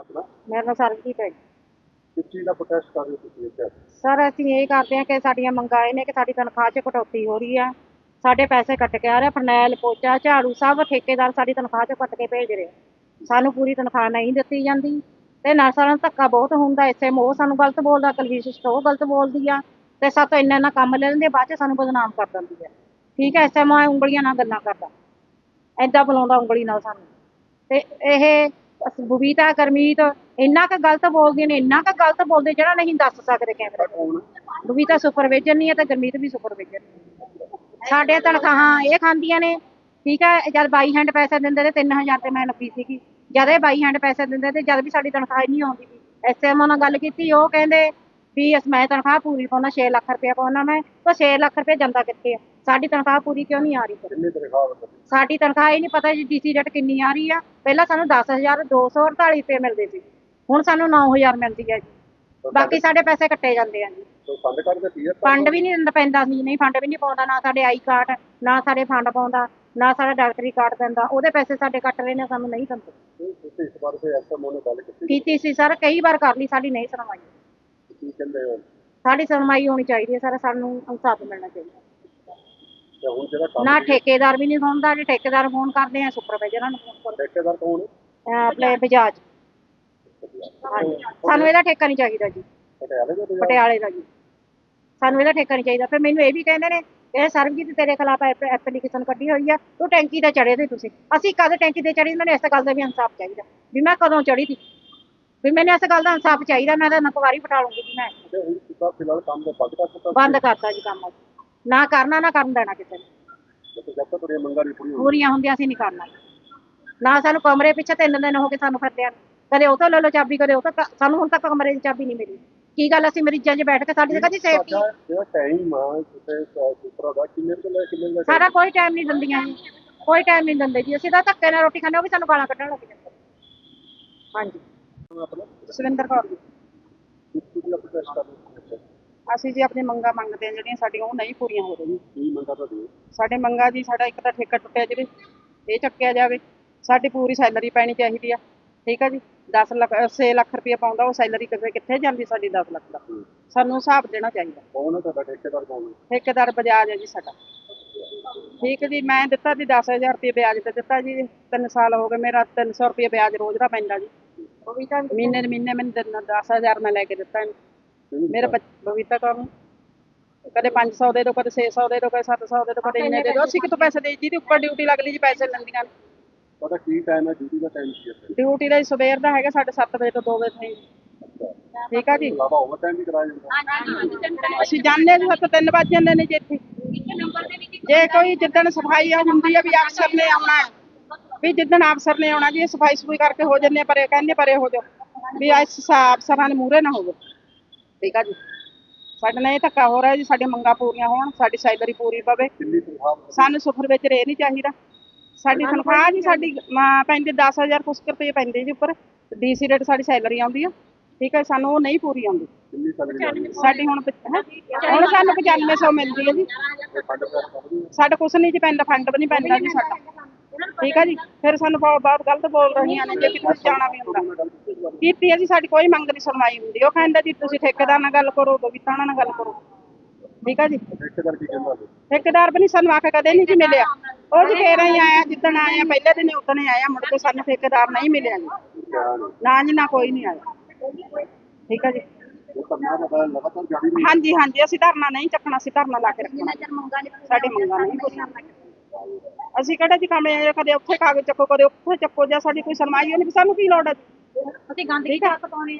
ਆਪਣਾ? ਮੇਰਾ ਨਾਮ ਸਰਬਜੀਤ ਹੈ ਜੀ। ਕਿਸ ਚੀਜ਼ ਦਾ ਪ੍ਰੋਟੈਸਟ ਕਰ ਰਹੇ ਹੋ ਤੁਸੀਂ ਇੱਥੇ? ਸਰ ਅਸੀਂ ਇਹ ਕਰਦੇ ਹਾਂ ਕਿ ਸਾਡੀਆਂ ਮੰਗਾਂ ਇਹ ਨੇ ਕਿ ਸਾਡੀ ਤਨਖਾਹ 'ਚ ਕਟੌਤੀ ਹੋ ਰਹੀ ਆ। ਸਾਡੇ ਪੈਸੇ ਕੱਟ ਕੇ ਆ ਰਹੇ ਫਰਨੈਲ ਪੋਚਾ ਝਾੜੂ ਸਭ ਠੇਕੇਦਾਰ ਸਾਡੀ ਤਨਖਾਹ 'ਚ ਕੱਟ ਕੇ ਭੇਜ ਰਹੇ ਆ। ਸਾਨੂੰ ਪੂਰੀ ਤਨਖਾਹ ਨਹੀਂ ਦਿੱਤੀ ਜਾਂਦੀ। ਤੇ ਨਰਸਾਂ ਨਾਲ ਧੱਕਾ ਬਹੁਤ ਹੁੰਦਾ ਇਸੇ ਮੋਹ ਸਾਨੂੰ ਗਲਤ ਬੋਲਦਾ ਕਲਵੀਸ਼ ਸਟੋ ਗਲਤ ਬੋਲਦੀ ਆ। ਤੇ ਸਾਤੋਂ ਇੰਨਾ ਇੰਨਾ ਕੰਮ ਲੈ ਲੈਂਦੇ ਆ, ਬਾਅਦ 'ਚ ਸਾਨੂੰ ਬਦਨਾਮ ਕਰ ਦਿੰਦੀ ਆ। ਠੀਕ ਹੈ ਐਸੇ ਮੋਹ ਉਂਗਲੀਆਂ ਨਾਲ ਗੱਲਾਂ ਕਰਦਾ। ਐਦਾਂ ਬੁਲਾਉਂਦਾ ਉਂਗਲੀ ਨਾਲ ਸਾਨੂੰ। ਤੇ ਇਹ ਬਬੀਤਾ ਕਰਮੀਤ ਇੰਨਾ ਕੁ ਗਲਤ ਬੋਲਦੀਆਂ ਨੇ ਇੰਨਾ ਕੁ ਗਲਤ ਬੋਲਦੇ ਜਿਹੜਾ ਨਹੀਂ ਦੱਸ ਸਕਦੇ ਕੈਮਰੇ ਕੌਣ? ਬਬੀਤਾ ਸੁਪਰਵਾਈਜ਼ਰ ਨਹੀਂ ਹੈ ਤੇ ਗਰਮੀਤ ਵੀ ਸੁਪਰਵਾਈਜ਼ਰ। ਸਾਡੇ ਤਨਖਾਹਾਂ ਇਹ ਖਾਂਦੀਆਂ ਨੇ ਠੀਕ ਹੈ ਜਦ ਬਾਈ ਹੈਂਡ ਪੈਸੇ ਦਿੰਦੇ ਤੇ 3000 ਤੇ ਮੈਂ ਨੱਪੀ ਸੀਗੀ। ਜਦ ਇਹ ਬਾਈ ਹੈਂਡ ਪੈਸੇ ਦਿੰਦੇ ਤੇ ਜਦ ਵੀ ਸਾਡੀ ਤਨਖਾਹ ਨਹੀਂ ਆਉਂਦੀ ਸੀ। ਐਸਐਮਓ ਨਾਲ ਗੱਲ ਕੀਤੀ ਉਹ ਕਹਿੰਦੇ ਵੀ ਅਸ ਮੈਂ ਤਨਖਾਹ ਪੂਰੀ ਪਾਉਣਾ 6 ਲੱਖ ਰੁਪਇਆ ਪਾਉਣਾ ਮੈਂ ਤਾਂ 6 ਲੱਖ ਰੁਪਇਆ ਜਾਂਦਾ ਕਿੱਥੇ ਆ? ਸਾਡੀ ਤਨਖਾਹ ਪੂਰੀ ਕਿਉਂ ਨਹੀਂ ਆ ਰਹੀ? ਕਿੰਨੇ ਤਨਖਾਹ ਵਰਤਦੇ ਸਾਡੀ ਤਨਖਾਹ ਹੀ ਨਹੀਂ ਪਤਾ ਜੀ ਡੀਸੀ ਰੇਟ ਕਿੰਨੀ ਆ ਰਹੀ ਆ। ਪਹਿਲਾਂ ਸਾਨੂੰ 10248 ਰੁਪਏ ਮਿਲਦੇ ਸੀ। ਹੁਣ ਸਾਨੂੰ 9000 ਮਿਲਦੀ ਹੈ ਜੀ। ਬਾਕੀ ਸਾਡੇ ਪੈਸੇ ਕੱਟੇ ਜਾਂਦੇ ਆ ਜੀ। ਫੰਡ ਵੀ ਨਹੀਂ ਦਿੰਦਾ ਪੈਂਦਾ ਸੀ। ਨਹੀਂ ਫੰਡ ਵੀ ਨਹੀਂ ਪਾਉਂਦਾ ਨਾ ਸਾਡੇ ਆਈ ਕਾਰਡ ਨਾ ਸਾਡੇ ਫੰਡ ਪਾਉਂਦਾ ਨਾ ਸਾਡਾ ਡਾਕਟਰੀ ਕਾਰਡ ਦਿੰਦਾ। ਉਹਦੇ ਪੈਸੇ ਸਾਡੇ ਕੱਟ ਰਹੇ ਨੇ ਸਾਨੂੰ ਨਹੀਂ ਦਿੰਦੇ। ਤੁਸੀਂ ਇਸ ਬਾਰੇ ਤੇ ਐਸਐਮਓ ਨੇ ਗੱਲ ਕੀਤੀ। ਕੀਤੀ ਸੀ ਸਰ ਕਈ ਵਾਰ ਕਰ ਲਈ ਸਾਡੀ ਨਹੀਂ ਸੁਣਵਾਈ। ਕੀ ਕਹਿੰਦੇ ਹੋ? ਸਾਡੀ ਸੁਣਵਾਈ ਹੋਣੀ ਚਾਹੀਦੀ ਹੈ ਸਰ ਸਾਨੂੰ ਇਨਸਾਫ ਮਿਲਣਾ ਚਾਹੀਦਾ। ਹੁਣ ਜਿਹੜਾ ਕੰਮ ਨਾ ਠੇਕੇਦਾਰ ਵੀ ਨਹੀਂ ਸੁਣਦਾ ਜੇ ਠੇਕੇਦਾਰ ਫੋਨ ਕਰਦੇ ਆ ਸੁਪਰਵਾਈਜ਼ਰਾਂ ਨੂੰ ਫੋਨ ਕਰਦੇ ਠੇਕੇਦਾਰ ਕੌਣ? ਹੈ ਆ, ਆਪਣੇ ਬਜਾਜ। ਹਾਂਜੀ। ਸਾਨੂੰ ਇਹਦਾ ਠੇਕਾ ਨਹੀਂ ਚਾਹੀਦਾ ਜੀ। ਪਟਿਆਲੇ ਦਾ ਬਾਜ਼ਾਰ? ਪਟਿਆਲੇ ਦਾ ਜੀ। ਸਾਨੂੰ ਇਹਦਾ ਠੇਕਾ ਨਹੀਂ ਚਾਹੀਦਾ। ਫਿਰ ਮੈਨੂੰ ਇਹ ਵੀ ਕਹਿੰਦੇ ਨੇ ਇਹ ਸਰਬਜੀਤ ਤੇਰੇ ਖਿਲਾਫ ਐਪਲੀਕੇਸ਼ਨ ਕੱਢੀ ਹੋਈ ਆ ਤੂੰ ਟੈਂਕੀ ਤੇ ਚੜੇ ਤੇ ਤੁਸੀਂ। ਅਸੀਂ ਕਦ ਟੈਂਕੀ ਤੇ ਚੜੀ ਮੈਨੂੰ ਇਸ ਗੱਲ ਦਾ ਵੀ ਇਨਸਾਫ ਚਾਹੀਦਾ। ਵੀ ਮੈਂ ਕਦੋਂ ਚੜੀ ਸੀ? ਵੀ ਮੈਨੂੰ ਇਸ ਗੱਲ ਦਾ ਇਨਸਾਫ ਚਾਹੀਦਾ ਮੈਂ ਤਾਂ ਨਕਵਾਰੀ ਪਟਾ ਲੂੰਗੀ ਜੀ ਮੈਂ। ਤੇ ਹੁਣ ਤੁਸੀਂ ਫਿਲਹਾਲ ਕੰਮ ਦਾ ਬੰਦ ਕਰ ਦਿੱਤਾ? ਬੰਦ ਕਰਤਾ ਜੀ ਕੰਮ। ਨਾ ਕਰਨਾ ਨਾ ਕਰਨ ਦੇਣਾ ਕਿਸੇ ਨੂੰ। ਤੇ ਜਦ ਤੱਕ ਤੁਹਾਡੀਆਂ ਮੰਗਾਂ ਨਹੀਂ ਪੂਰੀਆਂ ਪੂਰੀਆਂ ਹੁੰਦੀਆਂ ਅਸੀਂ ਨਹੀਂ ਕਰਨਾ ਨਾ ਸਾਨੂੰ ਕਮਰੇ ਪਿੱਛੇ ਤਿੰਨ ਦਿਨ ਹੋ ਗਏ ਸਾਨੂੰ ਫਿਰਦਿਆਂ ਨੂੰ। ਕਦੇ ਉਹ ਤੋਂ ਲੈ ਲਓ ਚਾਬੀ ਕਦੇ ਉਹ ਤੋਂ ਕ- ਸਾਨੂੰ ਹੁਣ ਤੱਕ ਕਮਰੇ ਦੀ ਚਾਬੀ ਨਹੀਂ ਮਿਲੀ। ਕੀ ਗੱਲ ਅਸੀਂ ਮਰੀਜ਼ਾਂ 'ਚ ਬੈਠ ਕੇ ਸਾਡੀ ਤਾਂ ਕਦੀ ਸੇਫਟੀ ਤੁਹਾਡਾ ਜਿਹੜਾ ਟਾਈਮ ਆ ਕਿਸੇ ਸੁਪਰਾ ਦਾ ਕਿੰਨੇ ਤੋਂ ਲੈ ਕੇ ਕਿੰਨੇ ਦਾ ਸਾਡਾ ਕੋਈ ਟਾਈਮ ਨਹੀਂ ਦਿੰਦੀਆਂ ਜੀ। ਕੋਈ ਟਾਈਮ ਨਹੀਂ ਦਿੰਦੇ ਜੀ। ਅਸੀਂ ਤਾਂ ਧੱਕੇ ਨਾਲ ਰੋਟੀ ਖਾਂਦੇ ਉਹ ਵੀ ਸਾਨੂੰ ਗਾਲਾਂ ਕੱਢਣ ਲੱਗ ਜਾਂਦੇ। ਹਾਂਜੀ। ਆਪਣਾ? ਸੁਰਿੰਦਰ ਕੌਰ ਜੀ। ਕਰ? ਅਸੀਂ ਜੀ ਆਪਣੀ ਮੰਗਾਂ ਮੰਗਦੇ ਹਾਂ ਜਿਹੜੀਆਂ ਸਾਡੀਆਂ ਉਹ ਨਹੀਂ ਪੂਰੀਆਂ ਹੋ ਰਹੀਆਂ। ਕੀ ਮੰਗਾ ਤੁਹਾਡੀ? ਸਾਡੇ ਮੰਗਾਂ ਜੀ ਸਾਡਾ ਇੱਕ ਤਾਂ ਠੇਕਾ ਟੁੱਟਿਆ ਜਿਹੜੇ ਇਹ ਚੱਕਿਆ ਜਾਵੇ। ਸਾਡੀ ਪੂਰੀ ਸੈਲਰੀ ਪੈਣੀ ਚਾਹੀਦੀ ਆ ਠੀਕ ਆ ਜੀ? 10 ਲੱਖ 6 ਲੱਖ ਰੁਪਏ ਪਾਉਂਦਾ ਉਹ ਸੈਲਰੀ ਕਿੱਥੇ ਕਿੱਥੇ ਜਾਂਦੀ ਸਾਡੀ 10 ਲੱਖ ਦਾ? ਸਾਨੂੰ ਹਿਸਾਬ ਦੇਣਾ ਚਾਹੀਦਾ। ਕੌਣ ਹੈ ਤੁਹਾਡਾ? ਠੇਕੇਦਾਰ ਕੌਣ ਹੈ ਠੇਕੇਦਾਰ ਬਜਾਜ ਹੈ ਜੀ ਸਾਡਾ। ਠੀਕ ਹੈ ਜੀ ਮੈਂ ਦਿੱਤਾ ਜੀ 10000 ਰੁਪਏ ਵਿਆਜ ਤੇ ਦਿੱਤਾ ਜੀ। 3 ਸਾਲ ਹੋ ਗਏ ਮੇਰਾ 300 ਰੁਪਏ ਵਿਆਜ ਰੋਜ਼ ਦਾ ਪੈਂਦਾ ਜੀ। ਮਹੀਨੇ ਦੇ ਮਹੀਨੇ ਮੈਨੂੰ ਦਿਨ 10000 ਮੈਂ ਲੈ ਕੇ ਦਿੱਤਾ ਇਹਨੂੰ। ਮੇਰਾ ਬੱਚ- ਬਬੀਤਾ ਕੌਰ ਨੂੰ ਕਦੇ 500 ਦੇ ਦੋ ਕਦੇ 600 ਦੇ ਦੋ ਕਦੇ 700 ਦੇ ਦੋ ਕਦੇ ਇੰਨੇ ਦੇ ਦੋ। ਅਸੀਂ ਕਿਤੋਂ ਪੈਸੇ ਦੇ ਜਿਹਦੀ ਉੱਪਰ ਡਿਊਟੀ ਲੱਗ ਲਈ ਜੀ ਪੈਸੇ ਲੈਂਦੀਆਂ ਨੇ ਤੁਹਾਡਾ ਕੀ ਟਾਈਮ ਹੈ? ਡਿਊਟੀ ਦਾ ਟਾਈਮ ਕੀ ਹੈ? ਡਿਊਟੀ ਦਾ ਜੀ ਸਵੇਰ ਦਾ ਹੈਗਾ 7:30 ਵਜੇ ਤੋਂ 2 ਵਜੇ ਤਾਈਂ। ਠੀਕ ਆ ਜੀ? ਇਲਾਵਾ ਓਵਰ ਟਾਈਮ ਵੀ ਕਰਾਇਆ ਜਾਂਦਾ। ਅਸੀਂ ਜਾਣਦੇ ਹਾਂ ਸੱਤ ਤਿੰਨ ਵੱਜ ਜਾਂਦੇ ਨੇ ਜੀ ਇੱਥੇ। ਜੇ ਕੋਈ ਜਿੱਦਣ ਸਫ਼ਾਈ ਆ ਹੁੰਦੀ ਆ ਵੀ ਅਫਸਰ ਨੇ ਆਉਣਾ ਹੈ ਵੀ ਜਿੱਦਣ ਅਫਸਰ ਨੇ ਆਉਣਾ ਜੀ ਸਫ਼ਾਈ ਸਫੂਈ ਕਰਕੇ ਹੋ ਜੰਨੇ ਪਰੇ ਕਹਿੰਦੇ ਪਰੇ ਹੋ ਜਾਓ। ਵੀ ਇਸ ਅਫਸਰਾਂ ਨੇ ਮੂਰੇ ਨਾ ਹੋਵੇ। ਠੀਕ ਆ ਜੀ। ਸਾਡੇ ਨਾਲ ਇਹ ਧੱਕਾ ਹੋ ਰਿਹਾ ਜੀ ਸਾਡੀਆਂ ਮੰਗਾਂ ਪੂਰੀਆਂ ਹੋਣ ਸਾਡੀ ਸੈਲਰੀ ਪੂਰੀ ਪਵੇ। ਸਾਨੂੰ ਸੁਪਰ ਵਿੱਚ ਰੇ ਨਹੀਂ ਚਾਹੀਦਾ। ਸਾਡੀ ਤਨਖਾਹ ਜੀ ਸਾਡੀ ਪੈਂਦੀ 10000 ਕੁਛ ਕੁ ਰੁਪਏ ਪੈਂਦੇ ਜੀ ਉੱਪਰ। ਡੀਸੀ ਰੇਟ ਸਾਡੀ ਸੈਲਰੀ ਆਉਂਦੀ ਆ। ਠੀਕ ਹੈ ਸਾਨੂੰ ਉਹ ਨਹੀਂ ਪੂਰੀ ਆਉਂਦੀ। ਸਾਡੀ ਹੁਣ? ਹੁਣ ਸਾਨੂੰ 9500 ਮਿਲਦੀ ਹੈ ਜੀ। ਸਾਡਾ ਕੁਛ ਨਹੀਂ ਜੀ ਪੈਂਦਾ ਫੰਡ ਵੀ ਨਹੀਂ ਪੈਂਦਾ ਜੀ ਸਾਡਾ। ਠੀਕ ਹੈ ਜੀ? ਫਿਰ ਸਾਨੂੰ ਬਹੁਤ ਬਹੁਤ ਗਲਤ ਬੋਲ ਰਹੀਆਂ ਨੇ ਜੇ ਕਿਤੇ ਜਾਣਾ ਵੀ ਹੁੰਦਾ। ਕੀਤੀ ਹੈ ਜੀ ਸਾਡੀ ਕੋਈ ਮੰਗ ਨਹੀਂ ਸੁਣਵਾਈ ਹੁੰਦੀ। ਉਹ ਕਹਿੰਦਾ ਜੀ ਤੁਸੀਂ ਠੇਕੇਦਾਰ ਨਾਲ ਗੱਲ ਕਰੋ ਬਬੀਤਾ ਨਾਲ ਗੱਲ ਕਰੋ। ਠੀਕ ਹੈ ਜੀ? ਠੇਕੇਦਾਰ ਕੀ ਕਹਿੰਦਾ ਜੀ? ਠੇਕੇਦਾਰ ਵੀ ਨਹੀਂ ਸਾਨੂੰ ਆਖ ਕਦੇ ਨਹੀਂ ਜੀ ਮਿਲਿਆ। ਉਹ ਜੀ ਫੇਰ ਹੀ ਆਇਆ ਜਿੱਦਣ ਆਇਆ ਪਹਿਲੇ ਦਿਨ ਉਦੋਂ ਹੀ ਆਇਆ ਮੁੜ ਕੇ ਸਾਨੂੰ ਠੇਕੇਦਾਰ ਨਹੀਂ ਮਿਲਿਆ ਜੀ। ਕਿਹਾ ਨਾ ਜੀ ਨਾ ਕੋਈ ਨਹੀਂ ਆਇਆ। ਠੀਕ ਹੈ ਜੀ? ਹਾਂਜੀ ਹਾਂਜੀ ਅਸੀਂ ਧਰਨਾ ਨਹੀਂ ਚੱਕਣਾ ਅਸੀਂ ਧਰਨਾ ਲਾ ਕੇ ਰੱਖਣਾ। ਸਾਡੀ ਮੰਗਾਂ ਨਹੀਂ ਅਸੀਂ ਕਿਹੜਾ ਜੀ ਕੰਮ ਇਹ ਕਦੇ ਉੱਥੇ ਕਾਗਜ਼ ਚੱਕੋ ਕਦੇ ਉੱਥੇ ਚੱਕੋ ਜਾਂ ਸਾਡੀ ਕੋਈ ਸੁਣਵਾਈ ਹੋਣੀ ਵੀ ਸਾਨੂੰ ਕੀ ਲੋੜ ਹੈ? ਅਸੀਂ ਕੀ ਪਾਉਣੇ